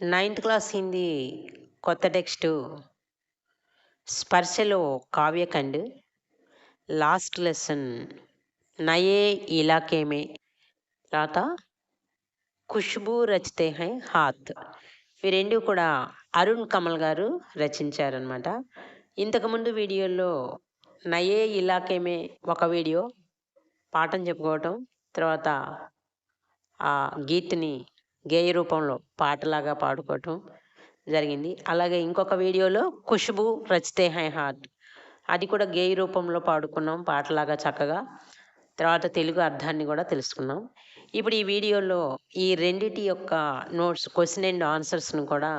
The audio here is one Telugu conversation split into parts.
నైన్త్ క్లాస్ హిందీ కొత్త టెక్స్ట్. స్పర్శలో కావ్యఖండ్. Last lesson. నయే ఇలాకేమే తర్వాత ఖుష్బూ రచితే హై హాత్. ఈ రెండు కూడా అరుణ్ కమల్ గారు రచించారనమాట ఇంతకుముందు వీడియోలో నయే ఇలాకేమే ఒక వీడియో. పాఠం చెప్పుకోవటం. తర్వాత ఆ గీత్ని గేయ రూపంలో పాటలాగా పాడుకోవటం జరిగింది. అలాగే ఇంకొక వీడియోలో ఖుష్బు రచితే హై హార్ట్ అది కూడా గేయ రూపంలో పాడుకున్నాం పాటలాగా చక్కగా. తర్వాత తెలుగు అర్థాన్ని కూడా తెలుసుకున్నాం. ఇప్పుడు ఈ వీడియోలో ఈ రెండిటి యొక్క నోట్స్ క్వశ్చన్ అండ్ ఆన్సర్స్ను కూడా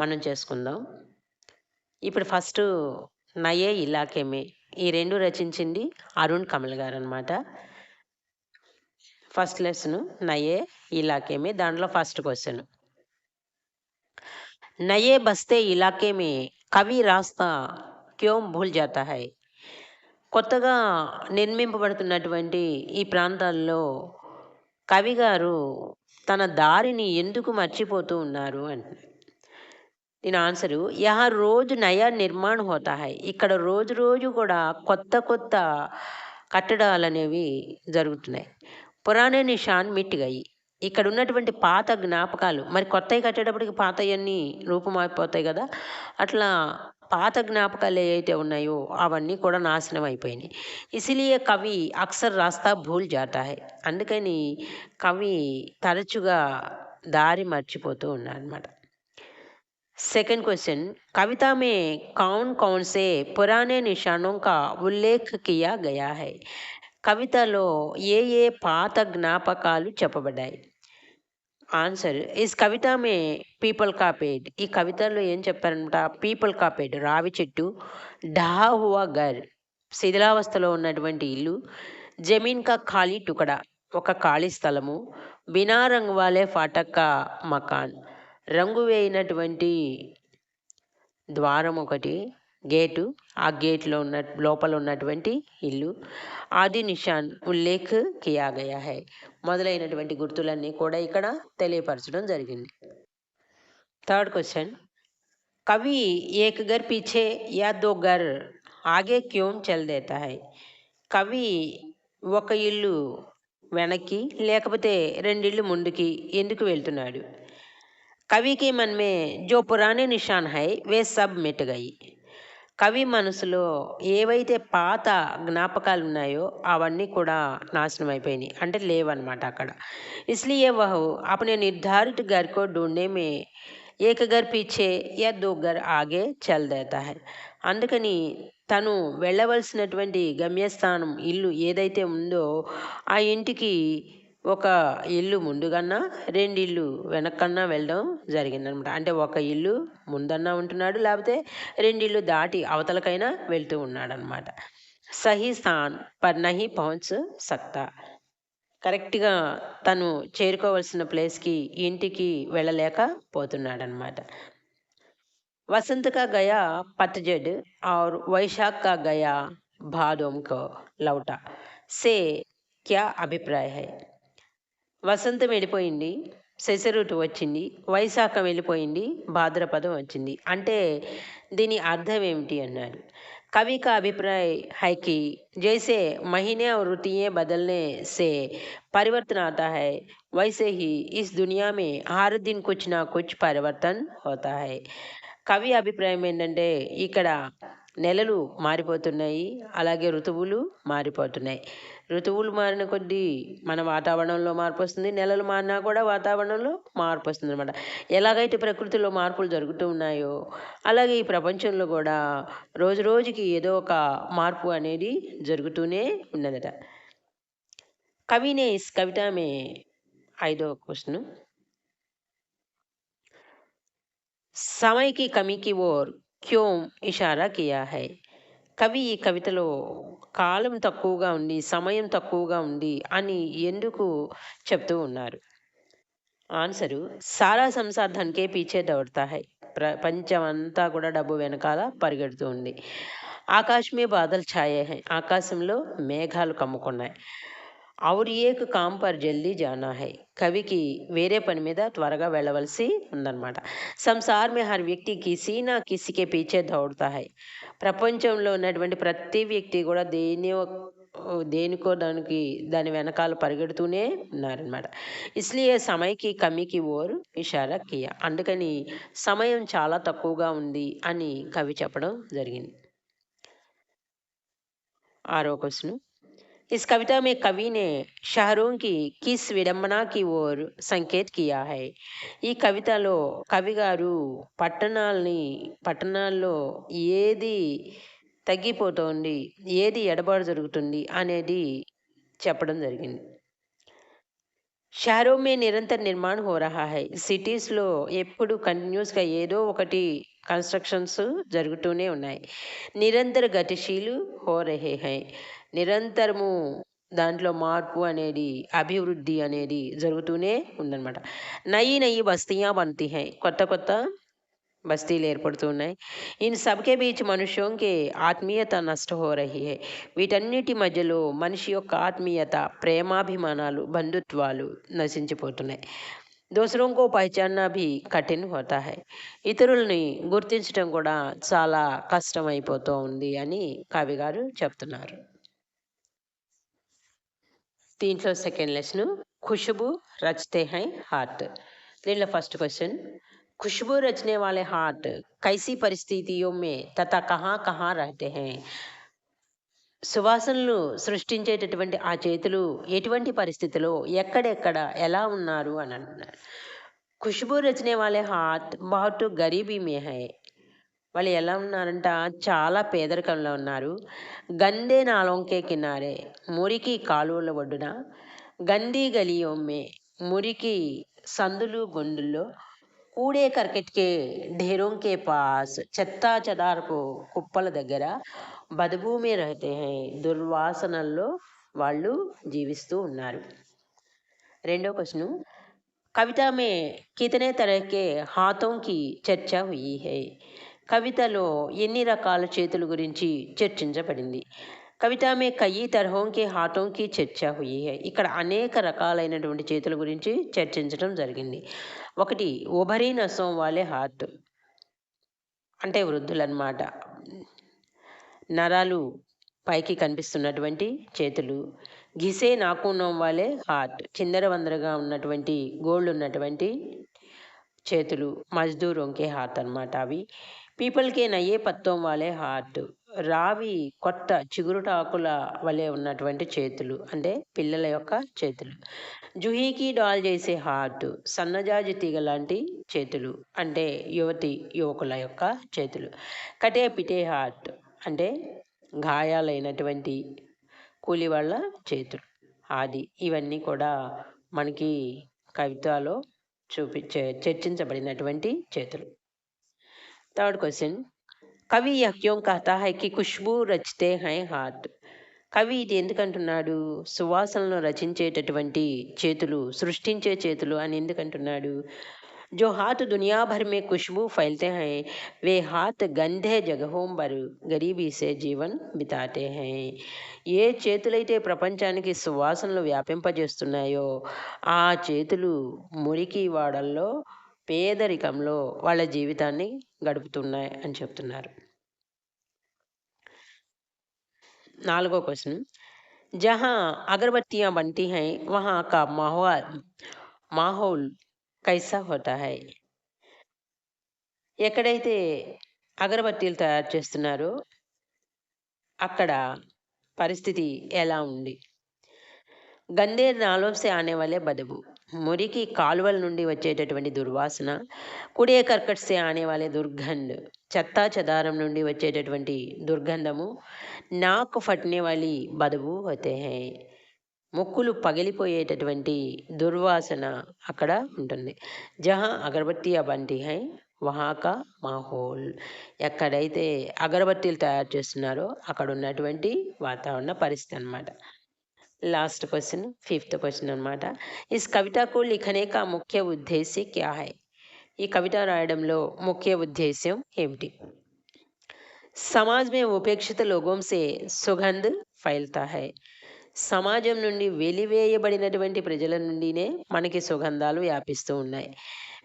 మనం చేసుకుందాం. ఇప్పుడు ఫస్ట్ నయే ఇలాకేమే ఈ రెండు రచించింది అరుణ్ కమల్ గారు అనమాట ఫస్ట్ లెసన్ నయే इलाके में దాంట్లో ఫస్ట్ క్వశ్చన్ నయే బస్తే ఇలాకే మే కవి రాస్తా క్యోం భూల్ జాతా హై కొత్తగా నిర్మింపబడుతున్నటువంటి ఈ ప్రాంతాల్లో కవి గారు తన దారిని ఎందుకు మర్చిపోతూ ఉన్నారు అంటే దీని ఆన్సరు యహ రోజు నయా నిర్మాణ హోతా హై ఇక్కడ రోజు రోజు కూడా కొత్త కొత్త కట్టడాలు అనేవి జరుగుతున్నాయి పురాణే నిషాన్ మిట్టిగాయి ఇక్కడ ఉన్నటువంటి పాత జ్ఞాపకాలు మరి కొత్తవి కట్టేటప్పటికి పాతవన్నీ రూపమైపోతాయి కదా అట్లా పాత జ్ఞాపకాలు ఏవైతే ఉన్నాయో అవన్నీ కూడా నాశనం అయిపోయినాయి ఇసిలియే కవి అక్సర్ రాస్తా భూల్ జాతా హై అందుకని కవి తరచుగా దారి మర్చిపోతూ ఉన్నారనమాట सेकंड क्वेश्चन कविता में कौन कौन से पुराने निशानों का उल्लेख किया गया है కవితలో ఏ ఏ పాత జ్ఞాపకాలు చెప్పబడ్డాయి ఆన్సర్ ఈస్ కవిత మే పీపల్ కాపేడ్ ఈ కవితలో ఏం చెప్పారనమాట పీపుల్ కాపేడ్ రావి చెట్టు ఢహాహువా గర్ శిథిలావస్థలో ఉన్నటువంటి ఇల్లు జమీన్ కా ఖాళీ టుకడా ఒక ఖాళీ స్థలము బినా రంగు వాలే ఫాటక్క మకాన్. రంగు వేయినటువంటి ద్వారం ఒకటి గేటు ఆ గేట్లో ఉన్న లోపల ఉన్నటువంటి ఇల్లు. ఆది నిషాన్ ఉల్లేఖ్ కియా గయా హై. మొదలైనటువంటి గుర్తులన్నీ కూడా ఇక్కడ తెలియపరచడం జరిగింది. థర్డ్ క్వశ్చన్ కవి ఏక్ గర్ పీछే యా దో గర్ ఆగే క్యూమ్ చల్దేతా హై? కవి ఒక ఇల్లు వెనక్కి లేకపోతే రెండిళ్ళు ముందుకి ఎందుకు వెళ్తున్నాడు? కవికి మన్మే జో పురాణే నిషాన్ హై వే సబ్ మెట్గాయి కవి మనసులో ఏవైతే పాత జ్ఞాపకాలు ఉన్నాయో అవన్నీ కూడా నాశనం అయిపోయినాయి. అంటే లేవన్నమాట అక్కడ. ఇస్లియే వహు అప్పుడు నిర్ధారిత గరికో ఢూండేమే ఏకగర్ పీచే యా దోగర్ ఆగే చల్దేతా అందుకని తను వెళ్ళవలసినటువంటి గమ్యస్థానం ఇల్లు ఏదైతే ఉందో ఆ ఇంటికి ఒక ఇల్లు ముందుగన్నా రెండు ఇల్లు వెనక్కన్నా వెళ్ళడం జరిగిందనమాట. అంటే ఒక ఇల్లు ముందన్నా ఉంటున్నాడు లేకపోతే రెండు ఇల్లు దాటి అవతలకైనా వెళ్తూ ఉన్నాడనమాట. సహీ స్థాన్ పర్ నహి పహంచ్ సక్తా కరెక్ట్గా తను చేరుకోవాల్సిన ప్లేస్కి ఇంటికి వెళ్ళలేకపోతున్నాడనమాట పోతున్నాడనమాట. కా గయా పత్జడ్ ఆర్ వైశాఖ్ కా గయా భాదోం కో లౌటా. సే క్యా అభిప్రాయ హై? వసంతం వెళ్ళిపోయింది శశరుటు వచ్చింది వైశాఖం వెళ్ళిపోయింది భాద్రపదం వచ్చింది అంటే దీని అర్థం ఏమిటి అన్నారు कवि का अभिप्राय है कि जैसे महीने और ऋतुएं बदलने से परिवर्तन आता है वैसे ही इस दुनिया में हर दिन कुछ ना कुछ परिवर्तन होता है కవి అభిప్రాయం ఏంటంటే ఇక్కడ నెలలు మారిపోతున్నాయి అలాగే ఋతువులు మారిపోతున్నాయి ఋతువులు మారిన కొద్దీ మన వాతావరణంలో మార్పు వస్తుంది నెలలు మారినా కూడా వాతావరణంలో మార్పు వస్తుంది అనమాట ఎలాగైతే ప్రకృతిలో మార్పులు జరుగుతూ ఉన్నాయో అలాగే ఈ ప్రపంచంలో కూడా రోజు రోజుకి ఏదో ఒక మార్పు అనేది జరుగుతూనే ఉన్నదట కవినే ఇస్ కవితమే ఐదో క్వశ్చన్ समय की कमी की ओर क्यों इशारा किया है కవి ఈ కవితలో కాలం తక్కువగా ఉంది సమయం తక్కువగా ఉంది అని ఎందుకు చెప్తూ ఉన్నారు? ఆన్సరు సారా సంసార్ ధన్కే పీచే దౌడతా హై. ప్రపంచం అంతా కూడా డబ్బు వెనకాల పరిగెడుతూ ఉంది. ఆకాశమే బాధలు ఛాయే హై. ఆకాశంలో మేఘాలు కమ్ముకున్నాయి. ఔర్ కాంపర్ జల్దీ జానా హై. కవికి వేరే పని మీద త్వరగా వెళ్ళవలసి ఉందన్నమాట. సంసార్ మే హర్ వ్యక్తి కిసి నా కిసికే పీచే దౌడతా హై. ప్రపంచంలో ఉన్నటువంటి ప్రతి వ్యక్తి కూడా దేని దేనికో దానికి దాని వెనకాల పరిగెడుతూనే ఉన్నారనమాట ఇస్లియే సమయకి కమికి ఓరు ఇషారా కియా. అందుకని సమయం చాలా తక్కువగా ఉంది అని కవి చెప్పడం జరిగింది. ఆరో క్వశ్చను. इस कविता में कवि ने शहरों की किस विडंबना की ओर సంకేత్ కియా హై ఈ కవితలో కవి గారు పట్టణాలని పట్టణాల్లో ఏది తగ్గిపోతోంది ఏది ఎడబాటు జరుగుతుంది అనేది చెప్పడం జరిగింది షహరో మే నిరంతర నిర్మాణ్ హో రహా హై సిటీస్లో ఎప్పుడు కంటిన్యూస్గా ఏదో ఒకటి కన్స్ట్రక్షన్స్ జరుగుతూనే ఉన్నాయి నిరంతర గతిశీలు హో రహే హై నిరంతరము దాంట్లో మార్పు అనేది అభివృద్ధి అనేది జరుగుతూనే ఉందన్నమాట. నయి నయి బస్తీయా బంతి హై. కొత్త కొత్త బస్తీలు ఏర్పడుతున్నాయి ఇన్ సబ్కే బీచ్ మనుష్యంకి ఆత్మీయత నష్ట హో. రహి వీటన్నిటి మధ్యలో మనిషి యొక్క ఆత్మీయత ప్రేమాభిమానాలు బంధుత్వాలు నశించిపోతున్నాయి. దోసరంకో పహచాన్నా భీ కఠిన్ హోతా హై. ఇతరుల్ని గుర్తించడం కూడా చాలా కష్టమైపోతూ ఉంది అని కవి గారు చెప్తున్నారు. దీంట్లో సెకండ్ లెసన్ ఖుషబు రచతే హై హార్ట్ దీంట్లో ఫస్ట్ క్వశ్చన్ खुशबू रचने वाले हाथ कैसी परिस्थितियों में तथा कहाँ कहाँ रहते हैं సువాసనలు సృష్టించేటటువంటి ఆ చేతులు ఎటువంటి పరిస్థితిలో ఎక్కడెక్కడ ఎలా ఉన్నారు అని అంటున్నారు ఖుష్బూ రచనే వాళ్ళే హాత్ బహుట్ గరీబీ మే హై వాళ్ళు ఎలా ఉన్నారంట? చాలా పేదరికంలో ఉన్నారు. గందే నాలోంకే కినారే మురికి కాలువల ఒడ్డున. గందీ గలియోమ్మే మురికి సందులు గొండుల్లో కూడే కర్కెట్కే ఢేరోంకే పాస్. చెత్తా చెదారపు కుప్పల దగ్గర బదభూమి రహితే హై దుర్వాసనల్లో వాళ్ళు జీవిస్తూ ఉన్నారు. రెండో క్వశ్చన్ కవిత మే కితనే తరహకే హాథోం కి చర్చ హుయి హై? కవితలో ఎన్ని రకాల చేతుల గురించి చర్చించబడింది? కవిత మే కయి తరహోం చర్చ హుయి హై. ఇక్కడ అనేక రకాలైనటువంటి చేతుల గురించి చర్చించడం జరిగింది. ఒకటి ఉభరీ నసం వాళ్ళే హాత్. అంటే వృద్ధులన్నమాట. నరాలు పైకి కనిపిస్తున్నటువంటి చేతులు. గిసే నాకునం వాళ్ళే హార్ట్ చిందరవందరగా ఉన్నటువంటి గోళ్ళు ఉన్నటువంటి చేతులు. మజ్దూర్ వంకే హాత్ అనమాట అవి. పీపుల్కే నయ్యే పత్తం వాలే హార్ట్? రావి కొత్త చిగురుటాకుల వలె ఉన్నటువంటి చేతులు అంటే పిల్లల యొక్క చేతులు. జుహీకి డాల్ చేసే హార్ట్ సన్నజాజి తీగ లాంటి చేతులు అంటే యువతి యువకుల యొక్క చేతులు. కటే పిటే హార్ట్ అంటే గాయాలైనటువంటి కూలి వాళ్ళ చేతులు. ఆది ఇవన్నీ కూడా మనకి కవితలో చూపించే చర్చించబడినటువంటి చేతులు. థర్డ్ క్వశ్చన్ కవి యహ్ క్యోं कहता है कि खुशबू रचते हैं हाथ కవి ఇది ఎందుకంటున్నాడు సువాసనలను రచించేటటువంటి చేతులు సృష్టించే చేతులు అని ఎందుకంటున్నాడు जो हाथ दुनिया भर में खुशबू फैलते हैं वे हाथ गंधे जगहों पर गरीबी से జీవన్ బితాతే हैं ఏ చేతులైతే ప్రపంచానికి సువాసనలు వ్యాపింపజేస్తున్నాయో ఆ చేతులు మురికి వాడల్లో పేదరికంలో వాళ్ళ జీవితాన్ని గడుపుతున్నాయి అని చెప్తున్నారు. నాలుగో క్వశ్చన్. జహా అగరబత్తియా బంటి హై వహా కా మాహోల్ మాహోల్ కైసా హోతా హై? ఎక్కడైతే అగరబత్తీలు తయారు చేస్తున్నారో అక్కడ పరిస్థితి ఎలా ఉంది? గందేర్ నాలోసే ఆనే వాళ్ళే బదుబు మురికి కాలువల నుండి వచ్చేటటువంటి దుర్వాసన కుడే కర్కట్సే ఆనే వాళ్ళే దుర్గంధ్ చెత్తా చెదారం నుండి వచ్చేటటువంటి దుర్గంధము నాకు ఫట్నే వాళ్ళి బదువు హోతే ముక్కులు పగిలిపోయేటటువంటి దుర్వాసన అక్కడ ఉంటుంది. జహా అగరబత్తి బంటి హై వహాకా మాహోల్ ఎక్కడైతే అగరబత్తీలు తయారు చేస్తున్నారో అక్కడ ఉన్నటువంటి వాతావరణ పరిస్థితి అనమాట లాస్ట్ క్వశ్చన్ ఫిఫ్త్ క్వశ్చన్ అనమాట ఇస్ కవితకు లిఖనే కా ముఖ్య ఉద్దేశ్య క్యా హై ఈ కవిత రాయడంలో ముఖ్య ఉద్దేశ్యం ఏమిటి समाज में उपेक्षित लोगों से सुगंध फैलता है సమాజం నుండి వెలివేయబడినటువంటి ప్రజల నుండినే మనకి సుగంధాలు వ్యాపిస్తూ ఉన్నాయి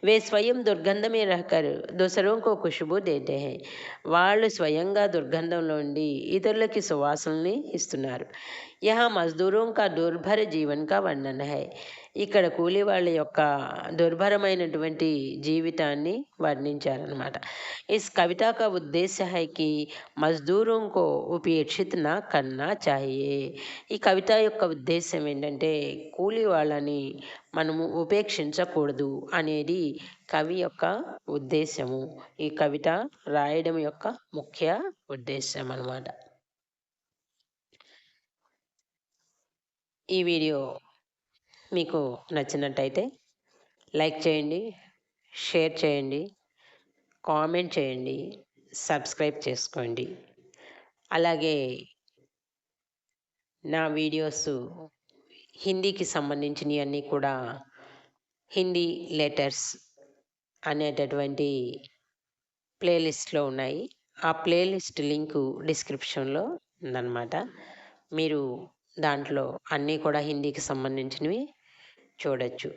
వే స్వయం దుర్గంధ మే రహకర్ దూసరోं को खुशबू देते हैं వాళ్ళు స్వయంగా దుర్గంధంలో ఉండి ఇతరులకి సువాసనని ఇస్తున్నారు యహా మజ్దూరోं का దుర్భర జీవన్ का వర్ణన है ఇక్కడ కూలీ వాళ్ళ యొక్క దుర్భరమైనటువంటి జీవితాన్ని వర్ణించారనమాట ఇస్ కవిత కా ఉద్దేశ్య है कि మజ్దూరోं को ఉపేక్షిత్ నా కన్నా చాహియే ఈ కవిత యొక్క ఉద్దేశం ఏంటంటే కూలీ వాళ్ళని మనము ఉపేక్షించకూడదు అనేది కవి యొక్క ఉద్దేశము ఈ కవిత రాయడం యొక్క ముఖ్య ఉద్దేశం అన్నమాట ఈ వీడియో మీకు నచ్చినట్టయితే లైక్ చేయండి షేర్ చేయండి కామెంట్ చేయండి సబ్స్క్రైబ్ చేసుకోండి. అలాగే నా వీడియోస్ హిందీకి సంబంధించినవి అన్నీ కూడా హిందీ లెటర్స్ అనేటటువంటి ప్లేలిస్ట్లో ఉన్నాయి. ఆ ప్లేలిస్ట్ లింకు డిస్క్రిప్షన్లో ఉందన్నమాట. మీరు దాంట్లో అన్నీ కూడా హిందీకి సంబంధించినవి చూడవచ్చు